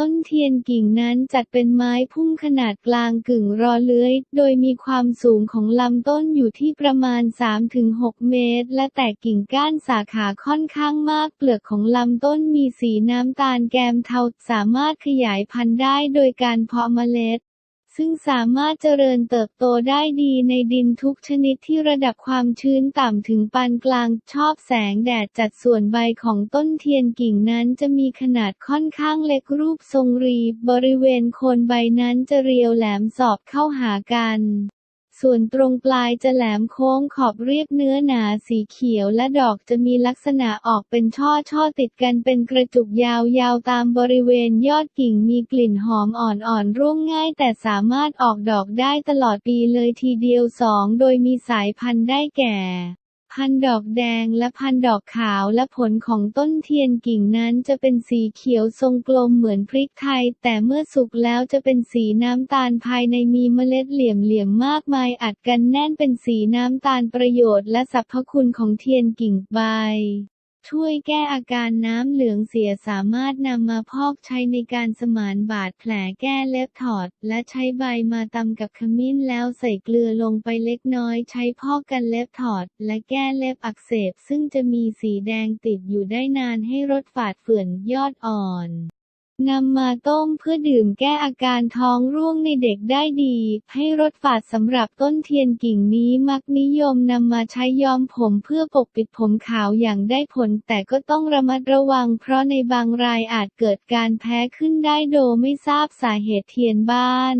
ต้นเทียนกิ่งนั้นจัดเป็นไม้พุ่มขนาดกลางกึ่งรอเลื้อย โดยมีความสูงของลำต้นอยู่ที่ประมาณ 3-6 เมตร และแตกกิ่งก้านสาขาค่อนข้างมาก เปลือกของลำต้นมีสีน้ำตาลแกมเทา สามารถขยายพันธุ์ได้โดยการเพาะเมล็ด ซึ่งสามารถเจริญเติบโตได้ดีในดินทุกชนิดที่ระดับความชื้นต่ำถึงปานกลาง ชอบแสงแดดจัดส่วนใบของต้นเทียนกิ่งนั้นจะมีขนาดค่อนข้างเล็กรูปทรงรีบริเวณโคนใบนั้นจะเรียวแหลมสอบเข้าหากัน ส่วนตรงปลายจะแหลมโค้งขอบเรียบเนื้อหนาสีเขียวและดอกจะมีลักษณะออกเป็นช่อช่อติดกันเป็นกระจุกยาวๆตามบริเวณยอดกิ่งมีกลิ่นหอมอ่อนๆร่วงง่ายแต่สามารถออกดอกได้ตลอดปีเลยทีเดียวสองโดยมีสายพันธุ์ได้แก่ พันดอกแดงและพันดอกขาวและผลของต้นเทียนกิ่งนั้นจะเป็นสีเขียวทรงกลมเหมือนพริกไทย แต่เมื่อสุกแล้วจะเป็นสีน้ำตาลภายในมีเมล็ดเหลี่ยมๆมากมายอัดกันแน่นเป็นสีน้ำตาลประโยชน์และสรรพคุณของเทียนกิ่งใบ ช่วยแก้อาการน้ำเหลืองเสียสามารถนำมาพอกใช้ในการสมานบาดแผลแก้เล็บถอด และใช้ใบมาตำกับขมิ้นแล้วใส่เกลือลงไปเล็กน้อยใช้พอกกันเล็บถอด และแก้เล็บอักเสบซึ่งจะมีสีแดงติดอยู่ได้นานให้รสฝาดเฝื่อนยอดอ่อน นำมาต้มเพื่อดื่มแก้อาการท้องร่วงในเด็กได้ดี ให้รสฝาดสำหรับต้นเทียนกิ่งนี้มักนิยมนำมาใช้ย้อมผมเพื่อปกปิดผมขาวอย่างได้ผล แต่ก็ต้องระมัดระวัง เพราะในบางรายอาจเกิดการแพ้ขึ้นได้โดยไม่ทราบสาเหตุเทียนบ้าน